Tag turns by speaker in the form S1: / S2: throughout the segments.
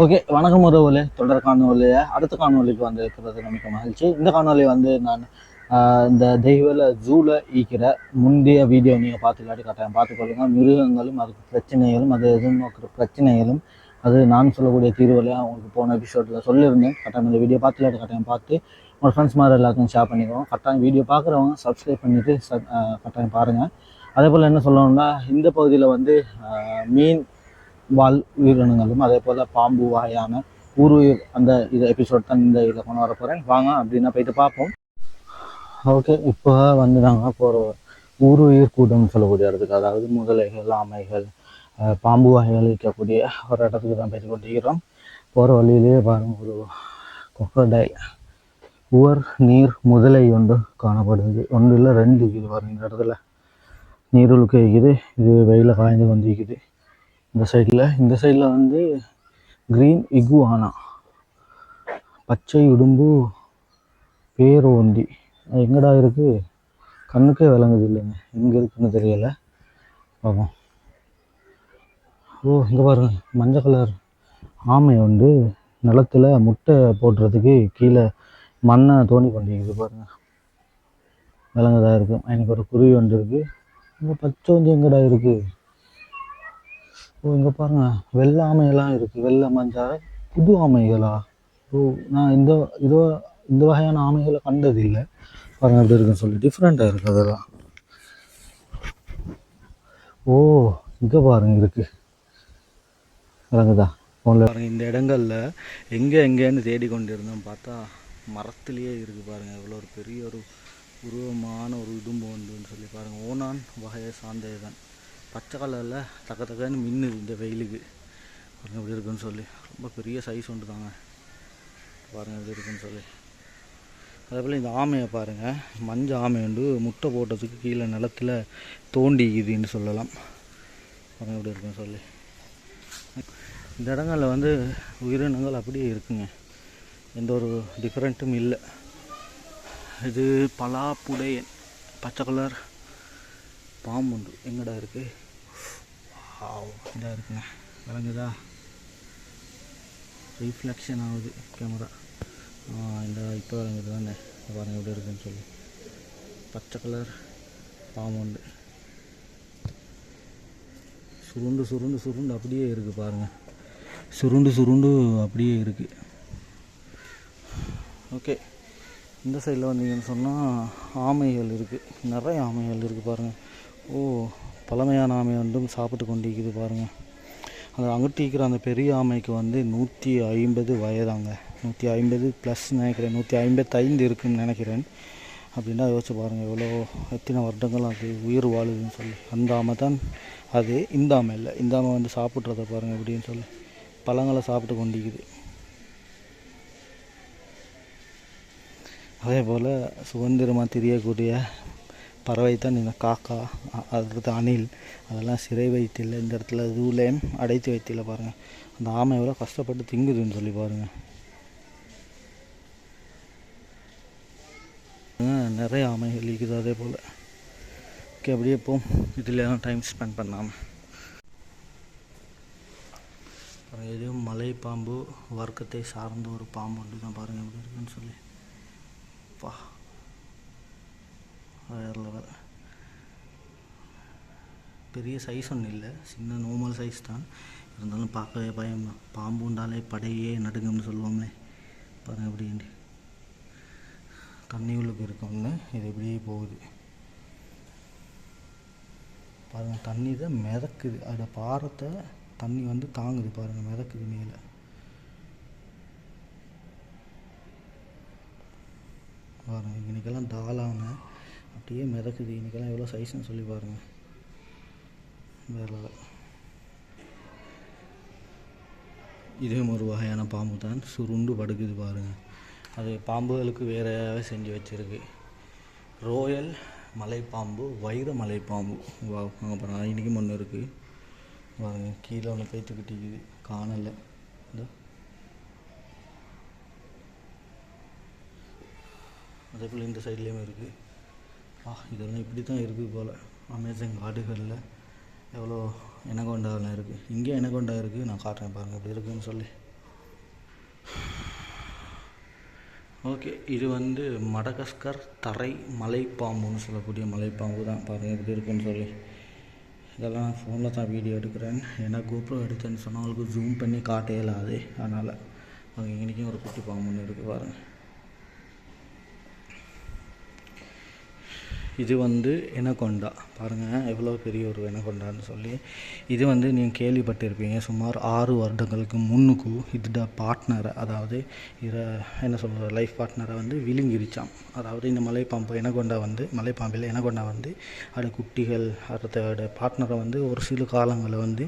S1: Okay வணக்கம் உறவுல தொடர் காணொலியை அடுத்த காணொலிக்கு வந்து இருக்கிறது நமக்கு மகிழ்ச்சி. இந்த காணொலி வந்து நான் இந்த தெய்வல ஜூவில் ஈக்கிற முந்தைய வீடியோ நீங்கள் பார்த்துக்காட்டி கட்டாயம் பார்த்துக்கொள்ளுங்க மிருகங்களும் அதுக்கு பிரச்சனைகளும் அது எதிர்நோக்கிற பிரச்சனைகளும் அது நான் சொல்லக்கூடிய தீர்வுகளையும் அவங்களுக்கு போன எபிசோடில் சொல்லியிருந்தேன். கட்டாயம் இந்த வீடியோ பார்த்துக்காட்டி கட்டாயம் பார்த்து உங்கள் ஃப்ரெண்ட்ஸ் மாதிரி எல்லாருக்கும் ஷேர் பண்ணிக்கோங்க. கட்டாயம் வீடியோ பார்க்குறவங்க சப்ஸ்கிரைப் பண்ணிவிட்டு கட்டாயம் பாருங்கள் அதே போல் என்ன சொல்லணும்னா இந்த பகுதியில் வந்து மீன் வால் உயிரினங்களும் அதே போல் பாம்பு வாயான ஊர் உயிர் அந்த இது எபிசோட் தான் இந்த இதில் கொண்டு வர போகிறேன் வாங்க அப்படின்னா போயிட்டு பார்ப்போம். ஓகே இப்போ வந்து நாங்கள் போகிற ஊருயிர் கூட்டம்னு சொல்லக்கூடிய இடத்துக்கு அதாவது முதலைகள் ஆமைகள் பாம்பு வகைகள் இருக்கக்கூடிய ஒரு இடத்துக்கு தான் போயிட்டு கொண்டிருக்கிறோம். போகிற வழியிலேயே பாருங்கள் ஒரு கொக்கடைல் உவர் நீர் முதலை ஒன்று காணப்படுது. ஒன்று இல்லை ரெண்டு இருக்குது பாருங்கள் இந்த இடத்துல. நீருழுக்கு இருக்குது. இது வெயில காய்ந்து கொண்டிருக்குது. இந்த சைடில் இந்த சைடில் வந்து க்ரீன் இகுவானா பச்சை உடும்பு பேரோந்தி அது எங்கடா இருக்குது கண்ணுக்கே விளங்குது இல்லைங்க. எங்கே இருக்குன்னு தெரியலை. பார்ப்போம் ஓ இங்கே பாருங்க. மஞ்சள் கலர் ஆமை வந்து நிலத்துல முட்டை போடுறதுக்கு கீழே மண்ணை தோண்டி கொண்டிருக்குது பாருங்க. விலங்குதா இருக்குது எனக்கு ஒரு குருவி ஒன்று இருக்குது இங்கே பச்சை வந்து எங்கடா இருக்குது ஓ இங்கே பாருங்க. வெள்ளை ஆமையெல்லாம் இருக்குது வெள்ளை மஞ்சள் புது ஆமைகளா? ஓ நான் இந்த இதோ இந்த வகையான ஆமைகளை கண்டது இல்லை பாருங்க எப்படி இருக்குன்னு சொல்லி. டிஃப்ரெண்ட்டாக இருக்குது அதெல்லாம். ஓ இங்கே பாருங்க இருக்கு. இறங்குதா ஃபோனில் பாருங்கள் இந்த இடங்களில் எங்கே எங்கேன்னு தேடி கொண்டு இருந்தோம் பார்த்தா மரத்துலேயே இருக்குது பாருங்கள் இவ்வளோ ஒரு பெரிய ஒரு உருவமான ஒரு இதும்பு வந்துன்னு சொல்லி பாருங்கள் ஓனான் வகையை சார்ந்தது தான் பச்சை கலரில் தக்க தக்கன்னு மின்னுது இந்த வெயிலுக்கு. பாருங்கள் எப்படி இருக்குன்னு சொல்லி. ரொம்ப பெரிய சைஸ் உண்டு தாங்க. பாருங்கள் எப்படி இருக்குன்னு சொல்லி. அதே போல் இந்த ஆமையை பாருங்கள் மஞ்சள் ஆமை வந்து முட்டை போட்டதுக்கு கீழே நிலத்துல தோண்டிக்குதுன்னு சொல்லலாம். பாருங்கள் எப்படி இருக்குன்னு சொல்லி. இந்த இடங்களில் வந்து உயிரினங்கள் அப்படியே இருக்குங்க. எந்த ஒரு டிஃப்ரெண்ட்டும் இல்லை. இது பலாப்புடையன். பச்சை கலர் பாம்பு உண்டு. எங்கடா இருக்குது வாவ், இதாக இருக்குங்க விளங்குதா ரீஃப்ளெக்ஷன் ஆகுது கேமரா இந்த இப்போ விளங்குது தானே பாருங்கள் எப்படி இருக்குன்னு சொல்லி பச்சை கலர் பாம்பு உண்டு சுருண்டு சுருண்டு சுருண்டு அப்படியே இருக்குது பாருங்கள் சுருண்டு சுருண்டு அப்படியே இருக்குது ஓகே இந்த சைடில் வந்தீங்கன்னு சொன்னால் ஆமைகள் இருக்குது நிறைய ஆமைகள் இருக்குது பாருங்கள் ஓ பழமையான ஆமை வந்தும் சாப்பிட்டு கொண்டிருக்குது பாருங்கள் அந்த அங்கிட்டு இருக்கிற அந்த பெரிய ஆமைக்கு வந்து நூற்றி ஐம்பது வயதாங்க. நூற்றி ஐம்பது ப்ளஸ் நினைக்கிறேன். நூற்றி ஐம்பத்தைந்து இருக்குன்னு நினைக்கிறேன். அப்படின்னா யோசிச்சு பாருங்கள் எவ்வளோ எத்தனை வருடங்கள் அது உயிர் வாழுதுன்னு சொல்லி. அந்த ஆமை தான் அது. இந்த ஆமை இல்லை. இந்த ஆமை வந்து சாப்பிட்றத பாருங்கள் அப்படின்னு சொல்லி. பழங்களை சாப்பிட்டு கொண்டிருக்குது. அதே போல் சுதந்திரமாக தெரியக்கூடிய பறவை தான் இந்த காக்கா அ- அடுத்து அணில் அதெல்லாம் சிறை வைத்தியில் இந்த இடத்துல ஜூலேயும் அடைத்து வைத்தியில் பாருங்கள் அந்த ஆமை எவ்வளோ கஷ்டப்பட்டு திங்குதுன்னு சொல்லி பாருங்கள் நிறைய ஆமைகள் இருக்குது அதே போல். ஓகே அப்படியே போம். இதுலாம் டைம் ஸ்பெண்ட் பண்ணாமல் எதுவும் மலை பாம்பு வர்க்கத்தை சார்ந்த ஒரு பாம்பு ஒன்று தான் பாருங்கள் எப்படி இருக்குன்னு சொல்லி. பா. வேறு லெவல் பெரிய சைஸ் ஒன்றும் இல்லை. சின்ன நார்மல் சைஸ் தான். இருந்தாலும் பார்க்கவே பயம். தான் பாம்பு உண்டாலே படையே நடுங்கம்னு சொல்லுவோம்லே. பாருங்கள் எப்படி தண்ணி உள்ளுக்கு இருக்கோம்னு இது இப்படியே போகுது. பாருங்கள் தண்ணி தான் மிதக்குது. அதோட பாரத்தை தண்ணி வந்து தாங்குது பாருங்கள் மிதக்குது மேலே. பாருங்கள் இன்றைக்கெல்லாம் தாளான அப்படியே மிதக்குது. இன்னைக்கெல்லாம் எவ்வளோ சைஸ்னு சொல்லி பாருங்கள் வேற level. இதுவும் ஒரு வகையான பாம்பு தான். சுருண்டு படுக்குது பாருங்கள் அது பாம்புகளுக்கு வேறையாகவே செஞ்சு வச்சுருக்கு. ரோயல் மலைப்பாம்பு வைர மலைப்பாம்பு. வா அங்கே பாருங்கள் இன்றைக்கும் ஒன்று இருக்குது பாருங்கள் கீழே ஒன்று பேத்துக்கிட்டிக்குது காணலை. இந்த அதே போல் இந்த சைட்லேயும் இருக்குது அப்பா இதெல்லாம் இப்படி தான் இருக்குது போல். அமேசான் காடுகளில். எவ்வளோ எனகொண்டாலாம் இருக்குது இங்கே எனகொண்டா இருக்குது நான் காட்டுறேன் பாருங்கள் இப்படி இருக்குதுன்னு சொல்லி. ஓகே இது வந்து மடகஸ்கர் தரை மலைப்பாம்புன்னு சொல்லக்கூடிய மலைப்பாம்பு தான். பாருங்கள் எப்படி இருக்குன்னு சொல்லி. இதெல்லாம் நான் ஃபோனில் தான் வீடியோ எடுக்கிறேன். ஏன்னா கோப்ரோ எடுத்தேன்னு சொன்னால் அவங்களுக்கு ஜூம் பண்ணி காட்டே இல்லாது. அதனால் அவங்க இன்றைக்கும் ஒரு குட்டி பாம்புன்னு இருக்குது பாருங்கள் இது வந்து எனக்கொண்டா பாருங்கள் எவ்வளோ பெரிய ஒரு எனக்கொண்டான்னு சொல்லி. இது வந்து நீங்கள் கேள்விப்பட்டிருப்பீங்க. சுமார் ஆறு வருடங்களுக்கு முன்னுக்கு இதுட பார்ட்னரை அதாவது இதை என்ன சொல்கிறது லைஃப் பார்ட்னரை வந்து விழுங்கிருச்சாம். அதாவது இந்த மலைப்பாம்பு எனக்கொண்டா வந்து மலைப்பாம்பில் எனக்கொண்டா வந்து அது குட்டிகள் அதோட பார்ட்னரை வந்து ஒரு சில காலங்களில் வந்து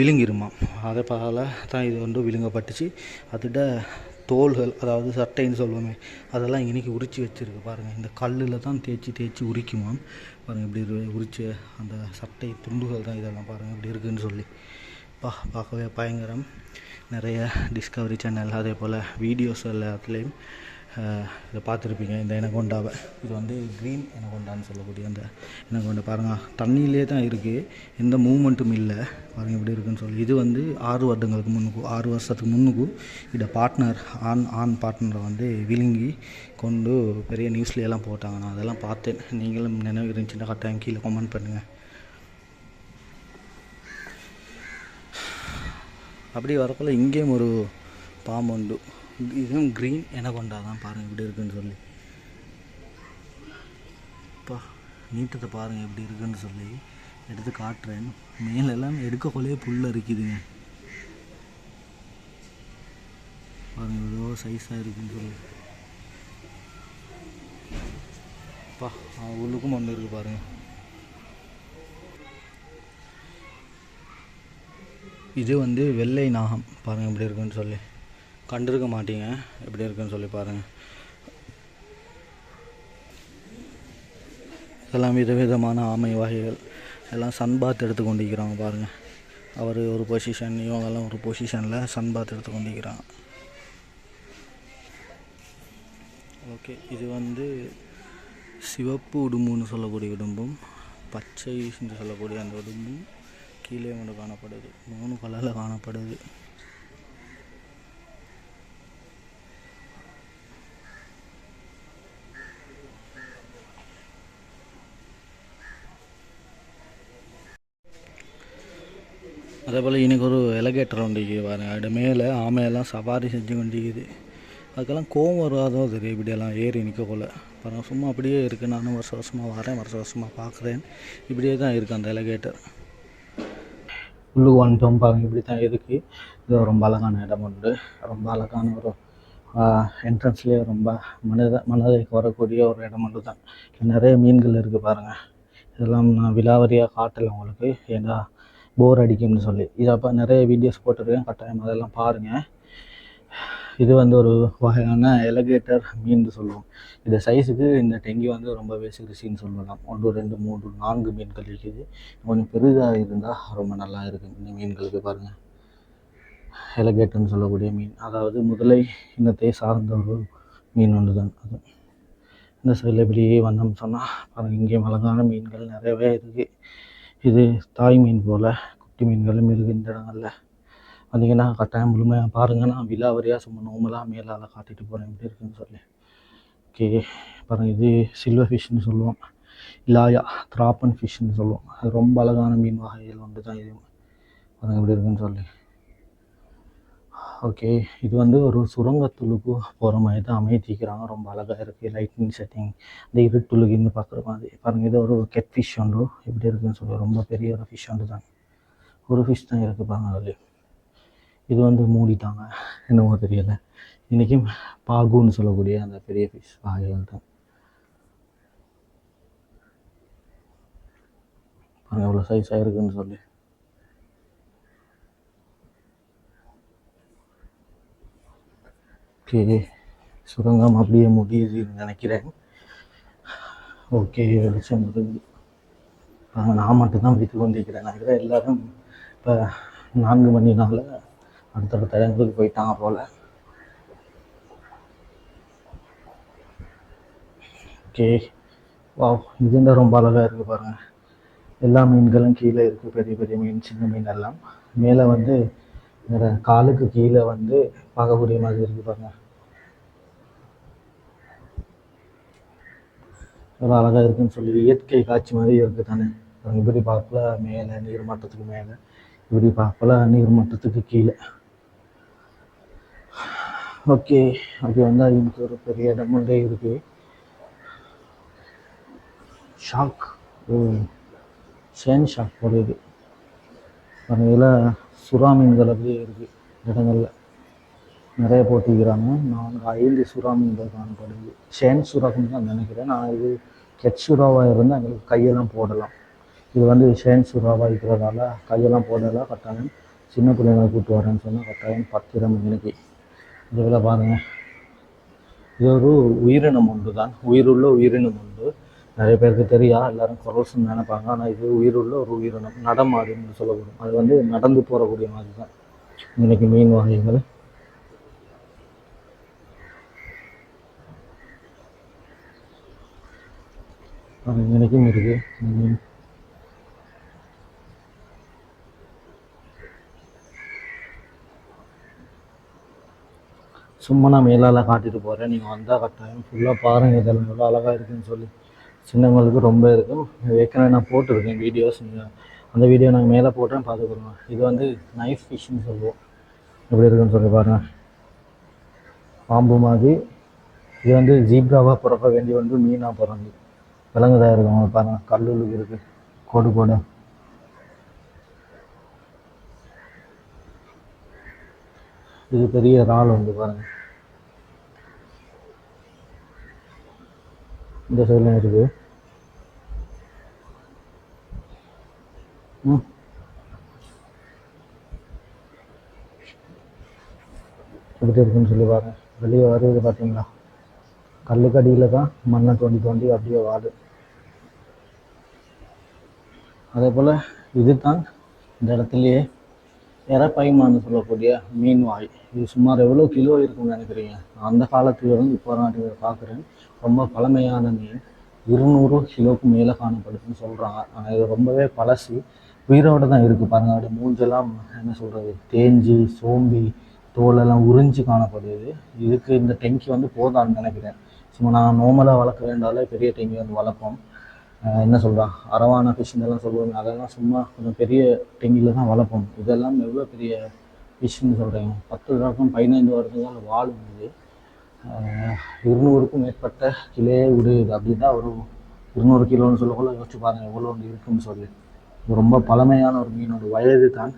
S1: விழுங்கிருமாம். அதை பார்த்தால தான் இது வந்து விழுங்கப்பட்டுச்சு. அதோட தோள்கள் அதாவது சட்டைன்னு சொல்லுவோமே அதெல்லாம் இன்றைக்கி உரித்து வச்சுருக்கு பாருங்கள் இந்த கல்லில் தான் தேய்ச்சி தேய்ச்சி உரிக்குமாம். பாருங்கள் இப்படி இரு- உரிச்ச அந்த சட்டை துண்டுகள் தான் இதெல்லாம் பாருங்கள் இப்படி இருக்குன்னு சொல்லி. பா பார்க்கவே பயங்கரம். நிறைய டிஸ்கவரி சேனல் அதே போல் வீடியோஸ் எல்லாத்துலேயும் இதை பார்த்துருப்பீங்க. இந்த எனகொண்டாவை இது வந்து க்ரீன் எனகொண்டான்னு சொல்லக்கூடிய அந்த எனகொண்டா பாருங்கள் தண்ணியிலே தான் இருக்குது எந்த மூமெண்ட்டும் இல்லை. பாருங்கள் இப்படி இருக்குன்னு சொல்லி. இது வந்து ஆறு வருடங்களுக்கு முன்னுக்கு ஆறு வருஷத்துக்கு முன்னுக்கு இதை பார்ட்னர் ஆண் ஆண் பார்ட்னரை வந்து விழுங்கி கொண்டு பெரிய நியூஸ்ல எல்லாம் போட்டாங்க. நான் அதெல்லாம் பார்த்தேன். நீங்களும் நினைவு இருந்துச்சுன்னா கட்டாயம் கீழே கமெண்ட் பண்ணுங்கள் அப்படி வரக்குள்ள இங்கேயும் ஒரு பாம்பு உண்டு. இதுவும் க்ரீன் எனக்கொண்டா தான் பாருங்கள் இப்படி இருக்குன்னு சொல்லி. அப்பா நீட்டத்தை பாருங்கள் எப்படி இருக்குன்னு சொல்லி எடுத்து காட்டுறேன். மேலெல்லாம் எடுக்கக்குள்ளேயே புல் அரிக்குதுங்க. பாருங்கள் இவ்வளோ சைஸாக இருக்குன்னு சொல்லி. அப்பா உள்ளுக்கும் ஒன்று இருக்குது பாருங்கள் இது வந்து வெள்ளை நாகம். பாருங்கள் எப்படி இருக்குன்னு சொல்லி. கண்டிருக்க மாட்டீங்க. எப்படி இருக்குன்னு சொல்லி பாருங்கள் இதெல்லாம் விதவிதமான ஆமை வகைகள். எல்லாம் சன்பாத் எடுத்து கொண்டிருக்கிறாங்க பாருங்கள் அவர் ஒரு பொசிஷன் இவங்கெல்லாம் ஒரு பொசிஷனில் சன்பாத் எடுத்து கொண்டிருக்கிறாங்க. ஓகே இது வந்து சிவப்பு உடும்புன்னு சொல்லக்கூடிய உடும்பும் பச்சை என்று சொல்லக்கூடிய அந்த உடும்பும் கீழே கொண்டு காணப்படுது. மூணு கலரில் காணப்படுது. அதே போல் இன்னைக்கு ஒரு எலகேட்டர் ஒன்றிக்கு பாருங்க. அது மேலே ஆமையெல்லாம் சவாரி செஞ்சு கொண்டிருக்குது. அதுக்கெல்லாம் கோவம் வராதோ தெரியும் இப்படியெல்லாம் ஏறி நிற்கக்குள்ள பாருங்கள் சும்மா அப்படியே இருக்குது நானும் வருஷ வருஷமாக வரேன் வருஷ வருஷமாக பார்க்குறேன் இப்படியே தான் இருக்குது அந்த எலகேட்டர். உள்ளுக்கு வந்துட்டோம் பாருங்க இப்படி தான் இருக்குது இது ரொம்ப அழகான இடம் உண்டு. ரொம்ப அழகான ஒரு என்ட்ரன்ஸ்லேயே ரொம்ப மனித மனதை வரக்கூடிய ஒரு இடம் உண்டு தான் நிறைய மீன்கள் இருக்குது பாருங்கள் இதெல்லாம் நான் விலாவரியாக காட்டலை உங்களுக்கு. ஏன்னா போர் அடிக்கும்னு சொல்லி. இதை அப்போ நிறைய வீடியோஸ் போட்டிருக்கேன். கட்டாயம் அதெல்லாம் பாருங்கள் இது வந்து ஒரு வகையான எலகேட்டர் மீன் சொல்லுவோம். இந்த சைஸுக்கு இந்த டெங்கி வந்து ரொம்பவே சிறுசின்னு சொல்லலாம். ஒன்று ரெண்டு மூன்று நான்கு மீன்கள் இருக்குது. கொஞ்சம் பெரிதாக இருந்தால் ரொம்ப நல்லா இருக்கும். இந்த மீன்களுக்கு பாருங்கள் எலகேட்டர்னு சொல்லக்கூடிய மீன். அதாவது முதலை இனத்தை சார்ந்த ஒரு மீன் ஒன்று தான் அது. இந்த சைடில் இப்படியே வந்தோம்னு சொன்னால் பாருங்கள் இங்கேயும் அழகான மீன்கள் நிறையவே இருக்குது இது தாய் மீன் போல் குட்டி மீன்களும் இருக்குது இந்த இடங்கள்ல வந்தீங்கன்னா கட்டாயம் முழுமையாக பாருங்கள் நான் விலாவரியாக சும்மா நோமலாக மேலால் காட்டிட்டு போகிறேன் எப்படி இருக்குன்னு சொல்லி. ஓகே பாருங்கள் இது சில்வர் ஃபிஷ்னு சொல்லுவோம். இலாயா திராப்பன் ஃபிஷ்னு சொல்லுவோம். அது ரொம்ப அழகான மீன் வகைகள் வந்து தான் இது. பாருங்கள் எப்படி இருக்குன்னு சொல்லி. ஓகே இது வந்து ஒரு சுரங்கத்துளுக்கு போகிற மாதிரி தான் அமைத்திக்கிறாங்க ரொம்ப அழகாக இருக்குது லைட்டிங் செட்டிங் இந்த இருட்டுலுக்குன்னு பார்க்குற மாதிரி. பாருங்கள் இது ஒரு கெட் ஃபிஷ் ஒன்று எப்படி இருக்குன்னு சொல்லி ரொம்ப பெரிய ஒரு ஃபிஷ் ஒன்று தான் ஒரு ஃபிஷ் தான் இருக்குது பாருங்க அதில் இது வந்து மூடிட்டாங்க என்னமோ தெரியலை. இன்றைக்கும் பாகுன்னு சொல்லக்கூடிய அந்த பெரிய ஃபிஷ் பாகைகள் தான். பாருங்கள் எவ்வளோ சைஸாக இருக்குன்னு சொல்லி. ஓகே. சுரங்கம் அப்படியே முடியுதுன்னு நினைக்கிறேன். ஓகே வெளிச்சம் வருது நான் மட்டும்தான் வைத்து கொண்டிருக்கிறேன். நினைக்கிறேன் எல்லாரும் இப்போ நான்கு மணினால அடுத்தடுத்த இடங்களுக்கு போயிட்டாங்க போல். ஓகே. வாவ் இது ரொம்ப அழகாக இருக்குது பாருங்கள் எல்லா மீன்களும் கீழே இருக்குது பெரிய பெரிய மீன் சின்ன மீன் எல்லாம். மேலே வந்து காலுக்கு கீழே வந்து பார்க்கக்கூடிய மாதிரி இருக்குது பாருங்கள் ஒரு அழகாக இருக்குன்னு சொல்லி இயற்கை காட்சி மாதிரி இருக்குது தானே. இப்படி பார்க்கல மேலே நீர் மட்டத்துக்கு மேலே. இப்படி பார்க்கல நீர் மட்டத்துக்கு கீழே. ஓகே அப்படி வந்தால் இதுக்கு ஒரு பெரிய இடம் ஒன்றே இருக்குது ஷாக் சேன் ஷாக் போல இது. சுறா மீன்கள் அப்படியே இருக்குது இடங்களில். நிறைய போட்டிக்கிறாங்க நான்கு ஐந்து சுறாமீன்கள் காணப்படுது. ஷேன் சுறாக்குன்னு தான் நினைக்கிறேன். நான் இது கெட் சுறாவாக இருந்தால் எங்களுக்கு கையெல்லாம் போடலாம். இது வந்து ஷேன் சுறாவாக இருக்கிறதால கையெல்லாம் போடலாம் கட்டாயம் சின்ன பிள்ளைங்களை கூப்பிட்டு வரேன்னு சொன்னால் கட்டாயம் பத்திரம் எனக்கு. இதில் பாருங்கள் இது ஒரு உயிரினம் ஒன்று தான் உயிருள்ள உயிரினம் ஒன்று. நிறைய பேருக்கு தெரியா? எல்லாரும் குரல்ஸ்னு நினைப்பாங்க. ஆனால் இது உயிருள்ள ஒரு உயிரினம். நடமாடுன்னு சொல்லப்படும். அது வந்து நடந்து போகக்கூடிய மாதிரி தான் இன்றைக்கி மீன் வகைகள். இன்னைக்கும் இருக்கு. சும்மா நான் மேலால் காட்டிட்டு போகிறேன் நீங்கள் வந்தால் கட்டாயம் ஃபுல்லாக பாருங்கள் இதெல்லாம் எவ்வளோ அழகாக இருக்குன்னு சொல்லி. சின்னவங்களுக்கு ரொம்ப இருக்கும் ஏற்கனவே நான் போட்டிருக்கேன் வீடியோஸ் நீங்கள் அந்த வீடியோ நாங்கள் மேலே போட்டேன். பார்த்துக்கிறோம் இது வந்து நைஃப் ஃபிஷ்னு சொல்லுவோம். எப்படி இருக்குன்னு சொல்லி பாருங்கள் பாம்பு மாதிரி. இது வந்து ஜீப்ராவாக பிறக்க வேண்டிய வந்து மீனாக பிறந்து விலங்குதாக இருக்கும் பாருங்கள் கல்லுக்கு இருக்குது கோடு கோடு. இது பெரிய இறால் வந்து பாருங்க. இந்த சைடில் இருக்குது ம். எப்படி இருக்குன்னு சொல்லி பாருங்க. வெளியே வருது பார்த்தீங்களா கல்லுக்கடியில் தான் மண்ணை தோண்டி தோண்டி அப்படியே வாடு. அதே போல் இது தான் இந்த இடத்துலையே இறப்பைமான்னு சொல்லக்கூடிய மீன் வாய் இது சுமார் எவ்வளோ கிலோ இருக்கும்னு நினைக்கிறீங்க? அந்த காலத்துலேருந்து இப்போ நான் பார்க்குறேன். ரொம்ப பழமையான மீன். இருநூறு கிலோவுக்கு மேலே காணப்படுதுன்னு சொல்கிறாங்க ஆனால் இது ரொம்பவே பழசு. உயிரோட தான் இருக்குது பாருங்கள் அப்படி மூஞ்செல்லாம் என்ன சொல்கிறது தேஞ்சி சோம்பி தோலெல்லாம் உறிஞ்சி காணப்படுது. இதுக்கு இந்த டெங்கி வந்து போதான்னு நினைக்கிறேன். சும்மா நான் நார்மலாக வளர்க்க வேண்டாலே பெரிய டெங்கி வந்து வளர்ப்போம். என்ன சொல்கிறான் அரவான ஃபிஷ்னு சொல்லுவாங்க அதெல்லாம் சும்மா கொஞ்சம் பெரிய டெங்கியில் தான் வளர்ப்போம். இதெல்லாம் எவ்வளோ பெரிய ஃபிஷ்னு சொல்கிறீங்க பத்து வருடம் பதினைந்து வருடங்கள் வாழும் இது இருநூறுக்கும் மேற்பட்ட கிலே விடுது அப்படின்னா ஒரு இருநூறு கிலோன்னு சொல்லக்குள்ள யோசிச்சு பாருங்கள் எவ்வளோ ஒன்று இருக்குன்னு சொல்லி. ரொம்ப பழமையான ஒரு மீனோட வயது தான்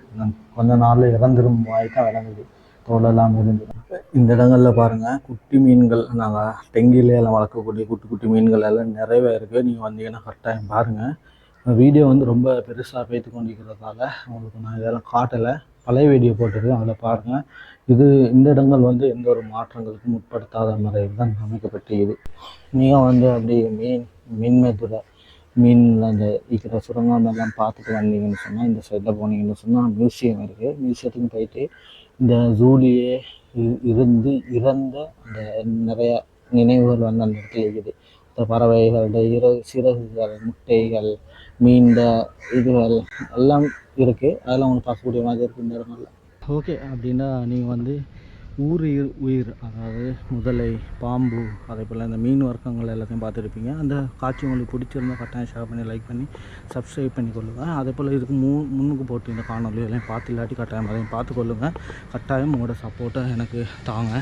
S1: கொஞ்ச நாளில் இறந்துடும் வாய் தான் இறங்குது தோலெல்லாம் இருந்து இந்த இடங்களில் பாருங்கள் குட்டி மீன்கள் நாங்கள் டெங்கிலேயெல்லாம் எல்லாம் வளர்க்கக்கூடிய குட்டி குட்டி மீன்கள் எல்லாம் நிறையவே இருக்குது நீங்கள் வந்தீங்கன்னா கரெக்டாக பாருங்கள் வீடியோ வந்து ரொம்ப பெருசாக பேத்து கொண்டிருக்கிறதால உங்களுக்கு நான் இதெல்லாம் காட்டலை. பழைய வீடியோ போட்டிருக்கேன் அதில் பாருங்கள் இது இந்த இடங்கள் வந்து எந்த ஒரு மாற்றங்களுக்கும் உட்படுத்தாத முறையில் தான் அமைக்கப்பட்டிருக்குது நீங்கள் வந்து அப்படி மீன் மீன்மேத்துறை மீன் அந்த இருக்கிற சுரங்கம் எல்லாம் பார்த்துட்டு வந்தீங்கன்னு சொன்னால் இந்த சைடில் போனீங்கன்னு சொன்னால் மியூசியம் இருக்குது மியூசியத்துக்கு போயிட்டு இந்த ஜூலியே இருந்து இறந்த அந்த நிறைய நினைவுகள் வந்து அந்த இடத்துல இருக்குது. இந்த பறவைகளோட இற சிறகுகள் முட்டைகள் மீண்ட இதுகள் எல்லாம் இருக்குது அதெல்லாம் உங்களுக்கு பார்க்கக்கூடிய மாதிரி இருக்குது இந்த இடங்கள்ல ஓகே அப்படின்னா நீங்கள் வந்து ஊருயிர் உயிர் அதாவது முதலை பாம்பு அதே போல் இந்த மீன் வர்க்கங்கள் எல்லாத்தையும் பார்த்துருப்பீங்க. அந்த காட்சி உங்களுக்கு பிடிச்சிருந்தா கட்டாயம் ஷேர் பண்ணி லைக் பண்ணி சப்ஸ்கிரைப் பண்ணி கொள்ளுங்கள் அதே போல் இதுக்கு மூ முன்னுக்கு போட்டு இந்த காணொலி எல்லாம் பார்த்து இல்லாட்டி கட்டாயம் அதையும் பார்த்து கொள்ளுங்கள் கட்டாயம் உங்களோட சப்போர்ட்டை எனக்கு தாங்க.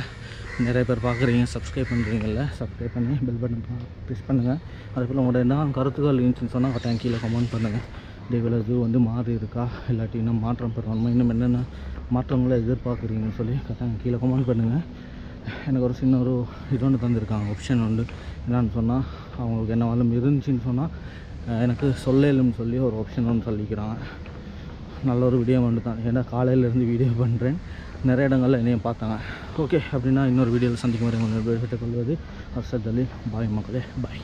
S1: நிறைய பேர் பார்க்குறீங்க சப்ஸ்கிரைப் பண்ணுறீங்கல்ல சப்ஸ்கிரைப் பண்ணி பெல் பட்டன் ப்ரெஸ் பண்ணுங்கள் அதே போல் உங்களோட என்ன கருத்துக்கள் இருந்துச்சுன்னு சொன்னால் கட்டாயம் கீழே கமெண்ட் பண்ணுங்கள் இதேவேளை இது வந்து மாறி இருக்கா? இல்லாட்டி இன்னும் மாற்றம் பெறணுமா? இன்னும் என்னென்ன மாற்றங்களை எதிர்பார்க்குறீங்கன்னு சொல்லி கட்டாயம் கீழே கமெண்ட் பண்ணுங்கள் எனக்கு ஒரு சின்ன ஒரு இது ஒன்று தந்திருக்காங்க. ஆப்ஷன் ஒன்று என்னன்னு சொன்னால் அவங்களுக்கு என்ன வந்து இருந்துச்சுன்னு சொன்னால் எனக்கு சொல்லலும்னு சொல்லி ஒரு ஆப்ஷன் ஒன்று சொல்லிக்கிறாங்க. நல்ல ஒரு வீடியோ மட்டும் தான். ஏன்னா காலையிலேருந்து வீடியோ பண்ணுறேன் நிறைய இடங்களில் என்னையும் பார்த்தாங்க. ஓகே அப்படின்னா இன்னொரு வீடியோவில் சந்திக்கும் வரை உங்களை கொள்வது அர்ஷத் அலி. பாய் மக்களே பாய்